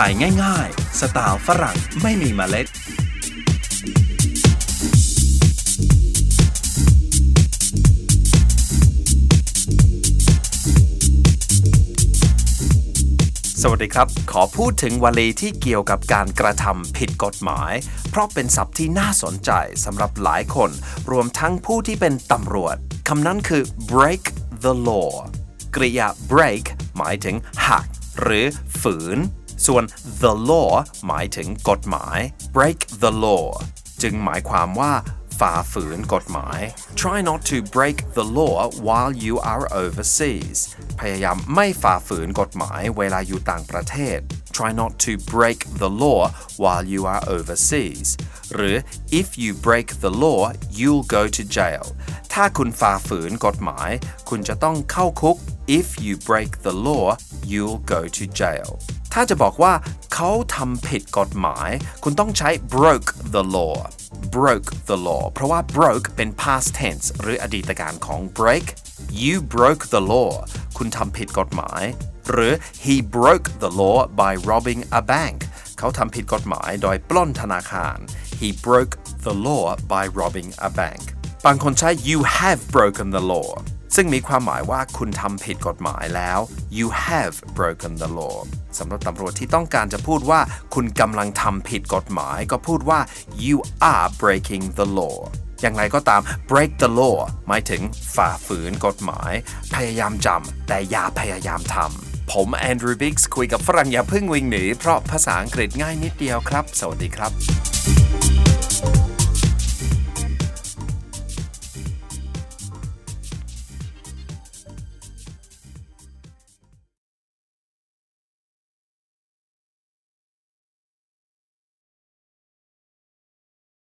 ถ่ายง่ายๆ สไตล์ฝรั่งไม่มีเมล็ด สวัสดีครับ ขอพูดถึงวลีที่เกี่ยวกับการกระทำผิดกฎหมาย เพราะเป็นศัพท์ที่น่าสนใจสำหรับหลายคน รวมทั้งผู้ที่เป็นตำรวจคำนั้นคือ break the law กริยา break หมายถึงหัก หรือฝืน ส่วน the law หมายถึงกฎหมาย break the law จึงหมายความว่าฝ่าฝืนกฎหมาย try not to break the law while you are overseas พยายามไม่ฝ่าฝืนกฎหมายเวลาอยู่ต่างประเทศ try not to break the law while you are overseas หรือ if you break the law you'll go to jail ถ้าคุณฝ่าฝืนกฎหมาย คุณจะต้องเข้าคุก if you break the law you'll go to jail ถ้าจะบอกว่าเขาทำผิดกฎหมาย คุณต้องใช้ broke the law broke the law เพราะว่า broke เป็น past tense หรืออดีตการของ break you broke the law คุณทำผิดกฎหมาย หรือ he broke the law by robbing a bank เขาทำผิดกฎหมายโดยปล้นธนาคาร he broke the law by robbing a bank บางคนใช้ you have broken the law ซึ่งมีความหมายว่าคุณทำผิดกฎหมายแล้ว you have broken the law สำหรับตำรวจที่ต้องการจะพูดว่า คุณกำลังทำผิดกฎหมาย ก็พูดว่า you are breaking the law อย่างไรก็ตาม break the law หมายถึงฝ่าฝืนกฎหมาย พยายามจำแต่อย่าพยายามทำ ผมแอนดรูว์บิกส์คุยกับฝรั่งอย่าเพิ่งวิ่งหนี เพราะภาษาอังกฤษง่ายนิดเดียวครับ สวัสดีครับ